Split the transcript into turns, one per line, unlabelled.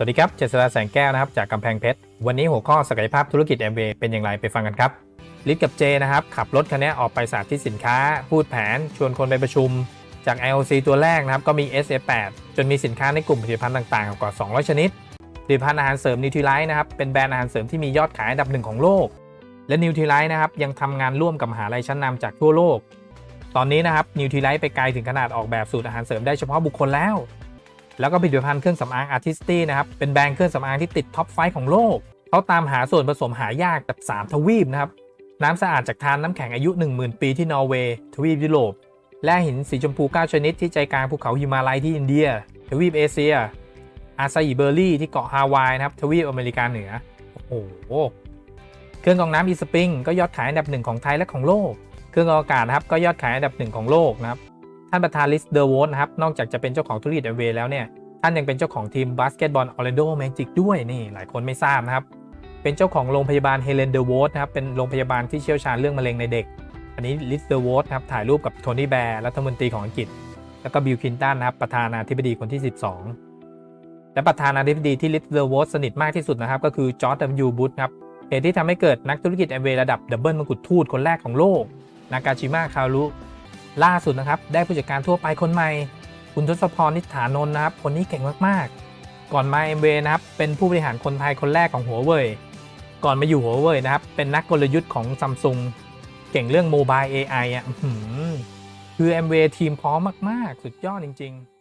สวัสดีครับ เจษฎาแสงแก้วนะครับจากกำแพงเพชร วันนี้หัวข้อศักยภาพธุรกิจ MV เป็นอย่างไรไปฟังกันครับลิศกับเจนะครับ ขับรถคันนี้ออกไปสาธิตสินค้า พูดแผน ชวนคนไปประชุม จาก IOC ตัวแรกนะครับ ก็มี SA8 จนมีสินค้าในกลุ่มผลิตภัณฑ์ต่างๆ กว่า 200 ชนิดผลิตภัณฑ์อาหารเสริมนิวท i ไลท์นะครับ เป็นแบรนด์อาหารเสริมที่มียอดขายอันดับหนึ่งของโลก และนิวท i ไลท์นะครับยังทำงานร่วมกับมหาลัยชั้นนำจากทั่วโลก ตอนนี้นะครับนิวท i ไลท์ไปไกลถึงขนาดออกแบบสูตรอาหารเสริมได้เฉพาะบุคคลแล้ว แล้วก็ผลิตภัณฑ์เครื่องสำอางอาร์ติสตี้นะครับ เป็นแบรนด์เครื่องสำอางที่ติดท็อปไฟของโลก เขาตามหาส่วนผสมหายากจาก3ทวีปนะครับ น้ำสะอาดจากทานน้ำแข็งอายุ 10,000 ปีที่นอร์เวย์ทวีปยุโรปแร่หินสีชมพู 9 ชนิดที่ใจกลางภูเขาฮิมาลัยที่อินเดีย ทวีปเอเชีย อาซาอิเบอร์รี่ที่เกาะฮาวายนะครับ ทวีปอเมริกาเหนือ โอ้โห เครื่องกรองน้ำอีสปริงก็ยอดขายอันดับหนึ่งของไทยและของโลก เครื่องกรองอากาศนะครับก็ยอดขายอันดับหนึ่งของโลกนะครับ ท่านประธานลิสเดอร์วตนะครับ นอกจากจะเป็นเจ้าของธุรกิจเอเวแล้วเนี่ย ท่านยังเป็นเจ้าของทีมบาสเกตบอลออร์แลนโดแมจิกด้วยนี่ หลายคนไม่ทราบนะครับ เป็นเจ้าของโรงพยาบาลเฮเลนเดอร์วตนะครับ เป็นโรงพยาบาลที่เชี่ยวชาญเรื่องมะเร็งในเด็ก อันนี้ลิสเดอร์โวตครับ ถ่ายรูปกับโทนี่แบร์รัฐมนตรีของอังกฤษ แล้วก็บิลคินตันนะครับ ประธานาธิบดีคนที่ 12 และประธานาธิบดีที่ลิสเดอร์วตสนิทมากที่สุดนะครับ ก็คือจอร์ดดัมยูบุตครับ เหตุที่ทำให้เกิดนักธุรกิจแอมเวย์ระดับดับเบิลมงกุฎทูตคนแรกของโลก นากาชิมะคารุ ล่าสุดนะครับได้ผู้จัดการทั่วไปคนใหม่ คุณทศพรนิษฐานนท์นะครับ คนนี้เก่งมากๆ ก่อนมาเอ็มเวนะครับเป็นผู้บริหารคนไทยคนแรกของหัวเว่ยก่อนมาอยู่หัวเว่ยนะครับ เป็นนักกลยุทธ์ของซัมซุงเก่งเรื่องโมบายเอะอื้อหือคือ MV ทีมพร้อมมาก ๆ สุดยอดจริง ๆ